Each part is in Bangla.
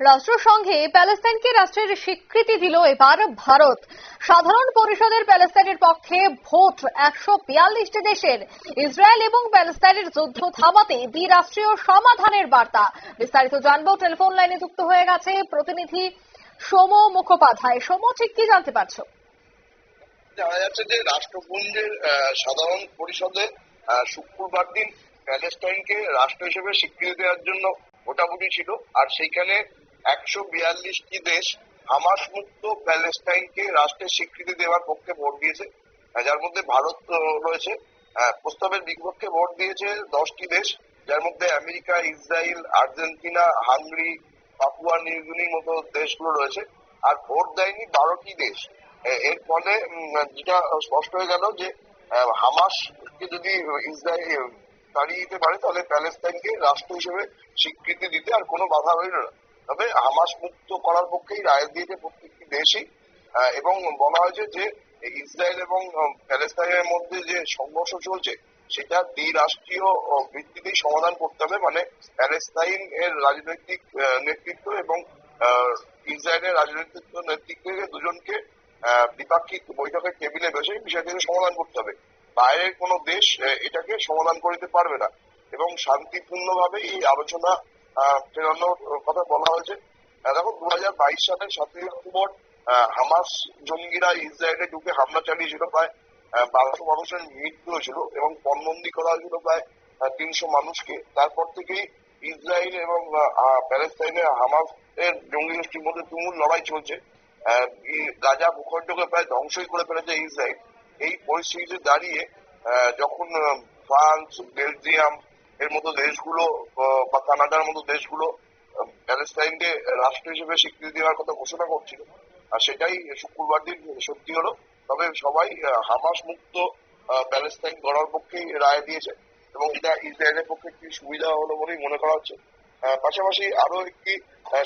রাষ্ট্রসংঘে প্যালেস্তাইনকে রাষ্ট্রের স্বীকৃতি দিল এবার ভারত। সাধারণ পরিষদের প্যালেস্তাইনের পক্ষে ভোট একশো বিয়াল্লিশটি দেশের, ইসরায়েল এবং প্যালেস্তাইনের যুদ্ধ থামাতে দ্বিরাষ্ট্রীয় সমাধানের বার্তা। বিস্তারিত জানব, টেলিফোন লাইনে যুক্ত হয়ে গেছে প্রতিনিধি সোম মুখোপাধ্যায়। সোম, ঠিক কি জানতে পারছ? জানা যাচ্ছে যে রাষ্ট্রপুঞ্জের সাধারণ পরিষদে শুক্রবার দিন প্যালেস্টাইনকে রাষ্ট্র হিসেবে স্বীকৃতি দেওয়ার জন্য ভোটাভুটি ছিল। আর সেইখানে একশো বিয়াল্লিশটি দেশ হামাস মুক্ত প্যালেস্টাইনকে রাষ্ট্রের স্বীকৃতি দেওয়ার পক্ষে ভোট দিয়েছে। যার মধ্যে ভারত রয়েছে। প্রস্তাবের বিপক্ষে ভোট দিয়েছে দশটি দেশ, যার মধ্যে America Israel Argentina, Hungary, Papua নিউগিনির মতো দেশগুলো রয়েছে। আর ভোট দেয়নি বারোটি দেশ। এর ফলে যেটা স্পষ্ট হয়ে গেল যে হামাসকে যদি ইসরায়েল তাড়িয়ে দিতে পারে, তাহলে প্যালেস্তাইনকে রাষ্ট্র হিসেবে স্বীকৃতি দিতে আর কোনো বাধা রইল না। তবে হামাস মুক্ত করার পক্ষেই রায় দিয়েছে প্রত্যেকটি দেশই এবং বলা হয়েছে যে ইসরায়েল এবং প্যালেস্তাইনের মধ্যে যে সংঘর্ষ চলছে, সেটা দ্বিরাষ্ট্রীয় ভিত্তিতেই সমাধান করতে হবে। মানে প্যালেস্তাইন এর রাজনৈতিক নেতৃত্ব এবং ইসরায়েলের রাজনৈতিক নেতৃত্বে দুজনকে দ্বিপাক্ষিক বৈঠকের টেবিলে বসে বিষয়টিকে সমাধান করতে হবে। বাইরের কোনো দেশ এটাকে সমাধান করে দিতে পারবে না। এবং শান্তিপূর্ণভাবে এই আলোচনা ফেরানোর কথা বলা হয়েছে। দেখো দু হাজার বাইশ সালের সাতই অক্টোবর হামাস জঙ্গিরা ইসরায়েলে ঢুকে হামলা চালিয়েছিল প্রায় বারোশো মানুষের মৃত্যু হয়েছিল এবং পণবন্দি করা হয়েছিল প্রায় তিনশো মানুষকে। তারপর থেকেই ইসরায়েল এবং আহ, হামাস এর জঙ্গি গোষ্ঠীর মধ্যে তুমুল লড়াই চলছে। গাজা ভূখণ্ডকে প্রায় ধ্বংসই করে ফেলেছে ইসরায়েল। এই পরিস্থিতিতে দাঁড়িয়ে যখন ফ্রান্স বেলজিয়াম এর মতো দেশগুলো বা কানাডার মতো দেশগুলো আহ, প্যালেস্তাইনকে রাষ্ট্র হিসেবে স্বীকৃতি দেওয়ার কথা ঘোষণা করছিল। আর সেটাই শুক্রবার দিন সত্যি হলো। তবে সবাই হামাস মুক্ত আহ, প্যালেস্তাইন গড়ার পক্ষেই রায় দিয়েছে। এবং এটা ইসরায়েলের পক্ষে একটি সুবিধা হলো বলেই মনে করা হচ্ছে। পাশাপাশি আরও একটি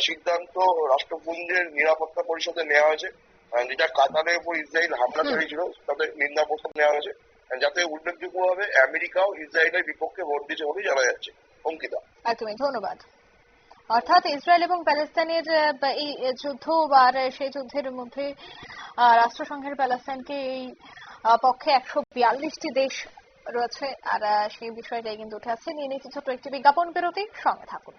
সিদ্ধান্ত রাষ্ট্রপুঞ্জের নিরাপত্তা পরিষদে নেওয়া হয়েছে। যেটা কাতারের উপর ইসরায়েল হামলা চালিয়েছিল তাদের নিন্দা প্রস্তাব নেওয়া হয়েছে। যাতে উল্লেখযোগ্য উল্লেখযোগ্যভাবে আমেরিকাও ইসরায়েলের বিপক্ষে ভোট দিয়েছে বলেই জানা যাচ্ছে। অঙ্কিতা। একদমই, ধন্যবাদ। অর্থাৎ ইসরায়েল এবং প্যালেস্তাইনের এই যুদ্ধ আর সেই যুদ্ধের মধ্যে রাষ্ট্রসংঘের প্যালেস্তাইনকে এই পক্ষে একশো বিয়াল্লিশটি দেশ রয়েছে। আর সেই বিষয়টাই কিন্তু উঠে আসছে নিয়ে নিচ্ছি ছোট্ট একটি বিজ্ঞাপন বিরতি। সঙ্গে থাকুন।